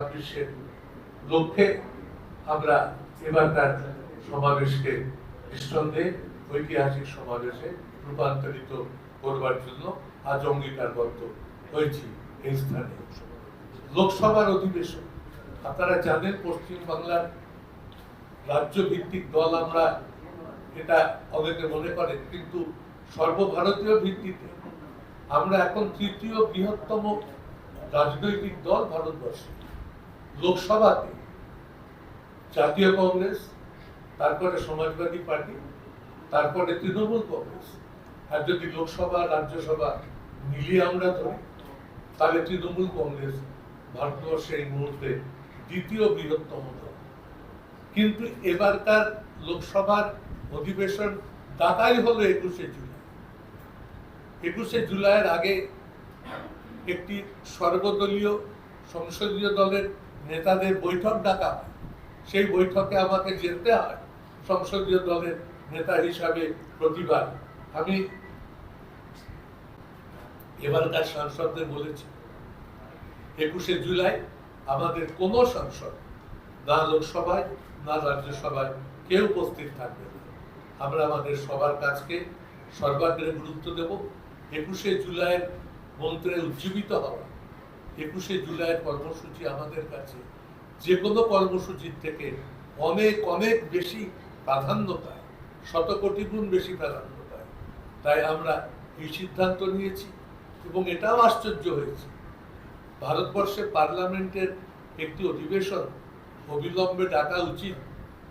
বিশ্বের লক্ষ্যে আমরা সমাবেশকে নিঃসন্দেহে ঐতিহাসিক সমাবেশে রূপান্তরিত করবার জন্য আজ অঙ্গীকারবদ্ধ হয়েছি এই স্থানে। লোকসভার অধিবেশন, আপনারা জানেন পশ্চিম বাংলার রাজ্য ভিত্তিক দল আমরা এটা অনেকে মনে করেন, কিন্তু সর্বভারতীয় ভিত্তিতে আমরা এখন তৃতীয় বৃহত্তম রাজনৈতিক দল ভারতবর্ষে। লোকসভাতে জাতীয় কংগ্রেস, তারপরে সমাজবাদী পার্টি, তারপরে তৃণমূল কংগ্রেস। আর যদি লোকসভা রাজ্যসভা মিলিয়ে আমরা ধরি, তাহলে তৃণমূল কংগ্রেস ভারতবর্ষে এই মুহূর্তে দ্বিতীয় বৃহত্তম দল। কিন্তু এবারকার লোকসভার অধিবেশন ডাকাই হলো একুশে জুলাই। একুশে জুলাইয়ের আগে একটি সর্বদলীয় সংসদীয় দলের নেতাদের বৈঠক ডাকা সেই বৈঠকে আমাকে যেতে হয় সংসদীয় দলের নেতা হিসাবে প্রতিবার। আমি এবারকার সাংসদদের বলেছি, একুশে জুলাই আমাদের কোনো সাংসদ, না লোকসভায়, না রাজ্যসভায় কেউ উপস্থিত থাকবে না। আমরা আমাদের সবার কাজকে সর্বাগ্রে গুরুত্ব দেব। একুশে জুলাইয়ের মন্ত্রে উজ্জীবিত হওয়া। একুশে জুলাইয়ের কর্মসূচি আমাদের কাছে যে কোনো কর্মসূচির থেকে অনেক অনেক বেশি প্রাধান্য পায় শতকোটি গুণ বেশি প্রাধান্য পায় তাই আমরা এই সিদ্ধান্ত নিয়েছি এবং এটাও আশ্চর্য হয়েছে। ভারতবর্ষে পার্লামেন্টের একটি অধিবেশন অবিলম্বে ডাকা উচিত।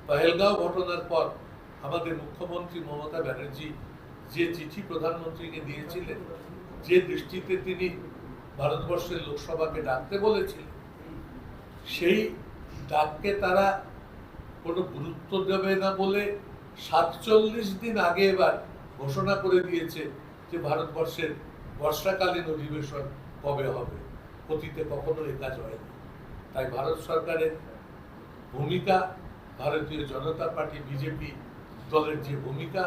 পহেলগাঁও ঘটনার পর আমাদের মুখ্যমন্ত্রী মমতা ব্যানার্জি যে চিঠি প্রধানমন্ত্রীকে দিয়েছিলেন, যে দৃষ্টিতে তিনি ভারতবর্ষের লোকসভাকে ডাকতে বলেছিলেন সেই ডাককে তারা কোনো গুরুত্ব দেবে না বলে সাতচল্লিশ দিন আগে এবার ঘোষণা করে দিয়েছে যে ভারতবর্ষের বর্ষাকালীন অধিবেশন কবে হবে। অতীতে কখনো এ কাজ হয়নি। তাই ভারত সরকারের ভূমিকা, ভারতীয় জনতা পার্টি, বিজেপি দলের যে ভূমিকা,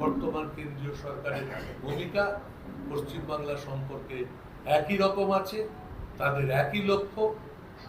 বর্তমান কেন্দ্রীয় সরকারের ভূমিকা, পশ্চিমবাংলা সম্পর্কে একই রকম আছে, তাদের একই লক্ষ্য,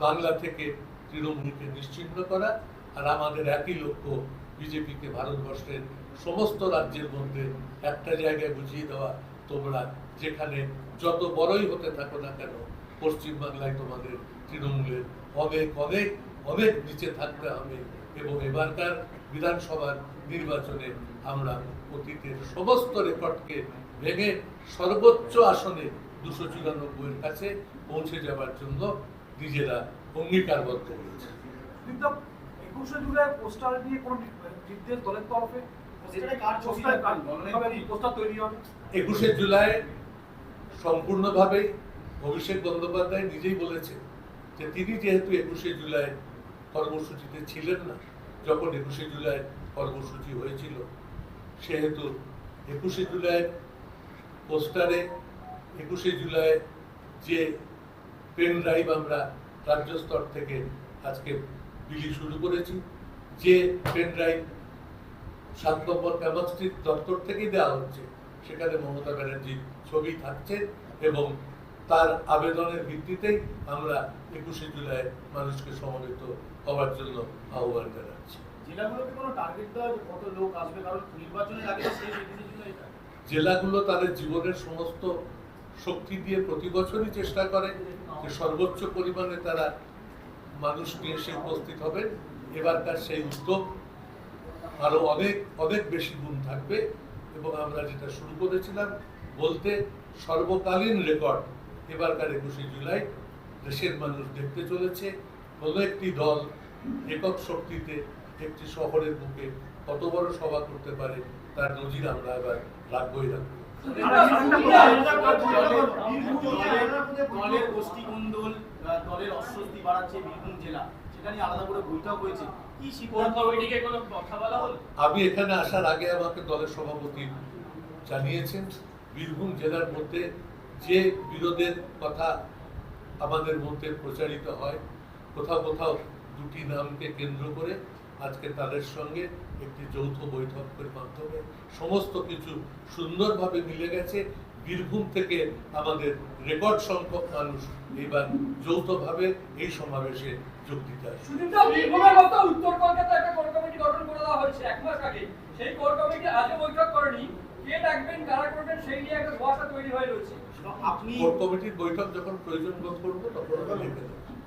বাংলা থেকে তৃণমূলকে নিশ্চিহ্ন করা আর আমাদের একই লক্ষ্য, বিজেপিকে ভারতবর্ষের সমস্ত রাজ্যের মধ্যে একটা জায়গায় বুঝিয়ে দেওয়া। তোমরা যেখানে যত বড়ই হতে থাকো না কেন, পশ্চিমবাংলায় তোমাদের তৃণমূলের অনেক অনেক অনেক নিচে থাকতে হবে এবং এবারকার বিধানসভার নির্বাচনে আমরা অতীতের সমস্ত রেকর্ডকে ভেঙে সর্বোচ্চ আসনে দুশো চুরানব্বইয়ের কাছে পৌঁছে যাবার জন্য নিজেরা অঙ্গীকারবদ্ধ হয়েছে একুশে জুলাই পোস্টার নিয়ে কোনো নির্দেশ দলের তরফে? একুশে জুলাই সম্পূর্ণভাবে অভিষেক বন্দ্যোপাধ্যায় নিজেই বলেছেন যে তিনি যেহেতু একুশে জুলাই কর্মসূচিতে ছিলেন না যখন একুশে জুলাই কর্মসূচি হয়েছিল সেহেতু একুশে জুলাই পোস্টারে একুশে জুলাই যে পেন ড্রাইভ আমরা রাজ্য স্তর থেকে আজকে বিলি শুরু করেছি যে পেন ড্রাইভ সাত নম্বর ক্যামার দপ্তর থেকেই দেওয়া হচ্ছে সেখানে মমতা ব্যানার্জির ছবি থাকছে এবং তার আবেদনের ভিত্তিতেই আমরা একুশে জুলাই মানুষকে সমবেত হওয়ার জন্য আহ্বান জানাচ্ছি। জেলাগুলো তাদের জীবনের সমস্ত শক্তি দিয়ে প্রতি বছরই চেষ্টা করে যে সর্বোচ্চ পরিমাণে তারা মানুষ নিয়ে এসে উপস্থিত হবে। এবারকার সেই উদ্যোগ আরও অনেক অনেক বেশি গুণ থাকবে এবং আমরা যেটা শুরু করেছিলাম বলতে সর্বকালীন রেকর্ড এবারকার একুশে জুলাই দেশের মানুষ দেখতে চলেছে। কোনো একটি দল একক শক্তিতে একটি শহরের বুকে কত বড় সভা করতে পারে তার নজির আমরা এবার রাখবই রাখব। দলের গোষ্ঠীকুন্দল দলের অস্বস্তি বাড়াচ্ছে বীরভূম জেলা। সেটা নিয়ে আলাদা করে বৈঠক হয়েছে। কি কমিটিকে কোনো কথা বলা হলো? আমি এখানে আসার আগে আমাকে দলের সভাপতি জানিয়েছেন বীরভূম জেলার মধ্যে যে বিরোধের কথা আমাদের মধ্যে প্রচারিত হয় কোথাও কোথাও দুটি নামকে কেন্দ্র করে আজকে তাদের সঙ্গে একটি যৌথ বৈঠকের মাধ্যমে সমস্ত কিছু সুন্দরভাবে মিলে গেছে। বীরভূম থেকে আমাদের রেকর্ড সংখ্যক মানুষ এবার যৌথভাবে এই সমাবেশে যোগ দিতে আসবে। উত্তর কলকাতায় একটা কোর কমিটি গঠন করে দেওয়া হয়েছে এক মাস আগে। সেই কোর কমিটি আজও বৈঠক করেনি। কে ডাকবেন কারা করবেন সেই নিয়ে একটা ধোয়াশা তৈরি হয়ে রয়েছে। আপনি কোর কমিটির বৈঠক যখন প্রয়োজন বোধ করব তখন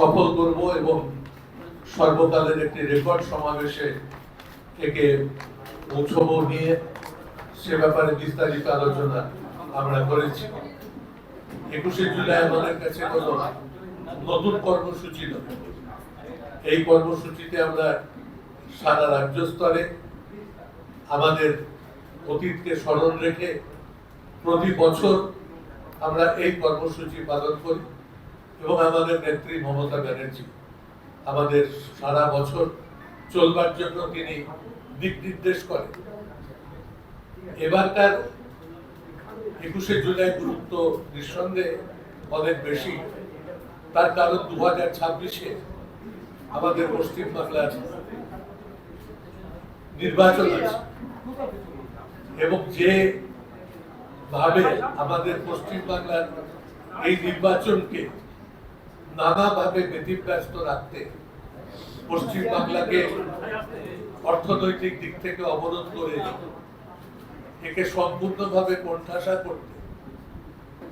সফল করব এবং সর্বকালের একটি রেকর্ড সমাবেশে থেকে পৌঁছবো নিয়ে সে ব্যাপারে বিস্তারিত আলোচনা আমরা করেছি। একুশে জুলাই আমাদের কাছে কোনো নতুন কর্মসূচি এই কর্মসূচিতে আমরা সারা রাজ্য স্তরে আমাদের অতীতকে স্মরণ রেখে প্রতি বছর আমরা এই কর্মসূচি পালন করি। এবং আমাদের নেত্রী মমতা ব্যানার্জি। আমাদের সারা বছর চলবার জন্য তিনি দিক নির্দেশ করেন। এবারকার একুশে জুলাই গুরুত্ব নিঃসন্দেহে অনেক বেশি। তার কারণ দু হাজার ছাব্বিশে আমাদের পশ্চিম পশ্চিমবাংলার নির্বাচন আছে। এবং যে ভাবে আমাদের পশ্চিম পশ্চিমবাংলার এই নির্বাচনকে নানাভাবে ব্যতিব্যস্ত রাখতে পশ্চিমবাংলাকে অর্থনৈতিক দিক থেকে অবরোধ করে একে সম্পূর্ণভাবে কোণঠাসা করতে,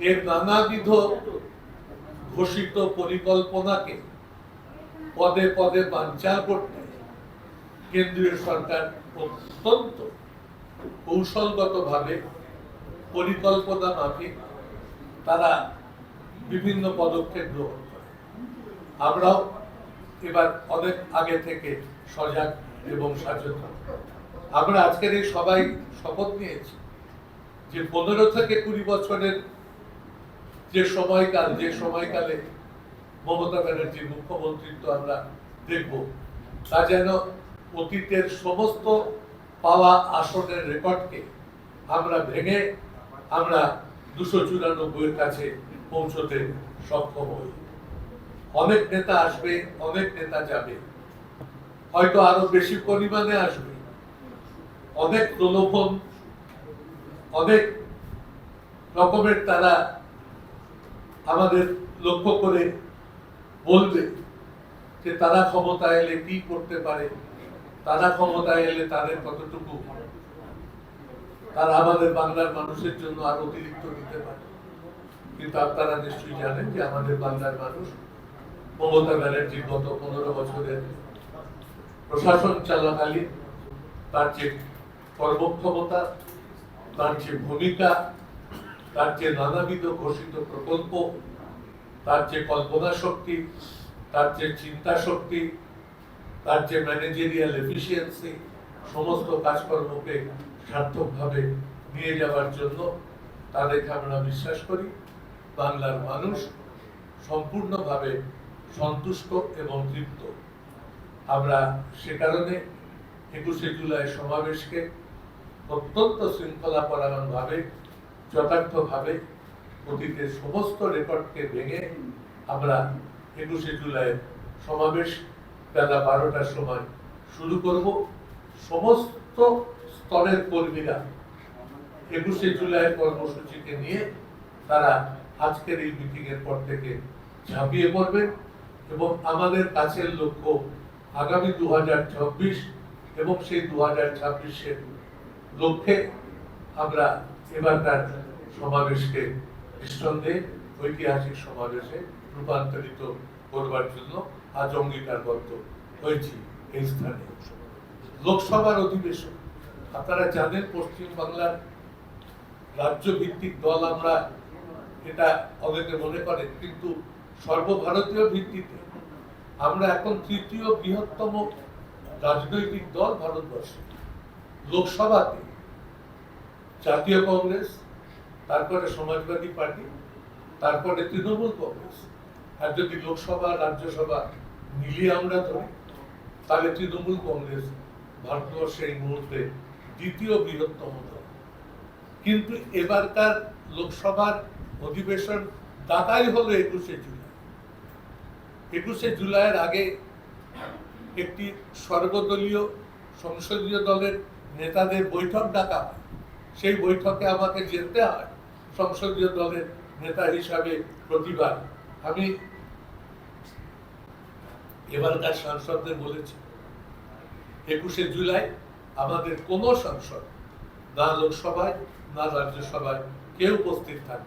এর নানাবিধ ঘোষিত পরিকল্পনাকে পদে পদে বানচাল করতে কেন্দ্রীয় সরকার অত্যন্ত কৌশলগতভাবে পরিকল্পনা মাফিক, তারা বিভিন্ন পদক্ষেপ গ্রহণ আমরাও এবার অনেক আগে থেকে সজাগ এবং সচেতন। আমরা আজকের এই সবাই শপথ নিয়েছি যে পনেরো থেকে কুড়ি বছরের যে সময়কাল, যে সময়কালে মমতা ব্যানার্জির মুখ্যমন্ত্রিত্ব আমরা দেখব, তা যেন অতীতের সমস্ত পাওয়া আসনের রেকর্ডকে আমরা ভেঙে আমরা দুশো চুরানব্বইয়ের কাছে পৌঁছতে সক্ষম হই। অনেক নেতা আসবে, অনেক নেতা যাবে। হয়তো আরও বেশি পরিমাণে আসবে। অনেক প্রলোভন, অনেক রকমের তারা আমাদের লক্ষ্য করে বলবে যে তারা ক্ষমতা এলে কি করতে পারে, তারা ক্ষমতায় এলে তাদের কতটুকু তারা আমাদের বাংলার মানুষের জন্য আরও অতিরিক্ত দিতে পারে। কিন্তু আপনারা নিশ্চয়ই জানেন যে আমাদের বাংলার মানুষ মমতা ব্যানার্জির গত পনেরো বছরের প্রশাসন চলাকালীন তার যে কর্মক্ষমতা, তার যে ভূমিকা, তার যে নানাবিধ ঘোষিত প্রকল্প, তার যে কল্পনা শক্তি, তার যে চিন্তা শক্তি, তার যে ম্যানেজেরিয়াল এফিসিয়েন্সি সমস্ত কাজকর্মকে সার্থকভাবে নিয়ে যাওয়ার জন্য তাদেরকে আমরা বিশ্বাস করি। বাংলার মানুষ সম্পূর্ণভাবে সন্তুষ্ট এবং তৃপ্ত। আমরা সে কারণে একুশে জুলাই সমাবেশকে অত্যন্ত শৃঙ্খলা ভাবে যথার্থভাবে অতীতের সমস্ত রেকর্ডকে ভেঙে আমরা একুশে জুলাই সমাবেশ বেলা বারোটার সময় শুরু করব। সমস্ত স্তরের কর্মীরা একুশে জুলাই কর্মসূচিকে নিয়ে তারা আজকের এই মিটিং এর পর থেকে ঝাঁপিয়ে পড়বেন। এবং আমাদের কাছের লক্ষ্য আগামী দু এবং সেই দু হাজার ছাব্বিশের লক্ষ্যে আমরা এবারকার সমাবেশকে নিঃসন্দেহে ঐতিহাসিক সমাবেশে রূপান্তরিত করবার জন্য আজ অঙ্গীকারবদ্ধ হয়েছি এই স্থানে। লোকসভার অধিবেশন, আপনারা জানেন পশ্চিম বাংলার রাজ্য ভিত্তিক দল আমরা এটা অনেকে মনে করেন, কিন্তু সর্বভারতীয় ভিত্তিতে আমরা এখন তৃতীয় বৃহত্তম রাজনৈতিক দল ভারতবর্ষে। লোকসভাতে জাতীয় কংগ্রেস, তারপরে সমাজবাদী পার্টি, তারপরে তৃণমূল কংগ্রেস। আর যদি লোকসভা রাজ্যসভা মিলিয়ে আমরা ধরি, তাহলে তৃণমূল কংগ্রেস ভারতবর্ষে এই মুহূর্তে দ্বিতীয় বৃহত্তম দল। কিন্তু এবারকার লোকসভার অধিবেশন ডাকাই হলো একুশে জুলাই একুশে জুলাইয়ের আগে একটি সর্বদলীয় সংসদীয় দলের নেতাদের বৈঠক ডাকা হয়। সেই বৈঠকে আমাকে যেতে হয় সংসদীয় দলের নেতা হিসাবে প্রতিবার। আমি এবারকার সাংসদদের বলেছি, একুশে জুলাই আমাদের কোনো সাংসদ, না লোকসভায়, না রাজ্যসভায় কেউ উপস্থিত থাকবে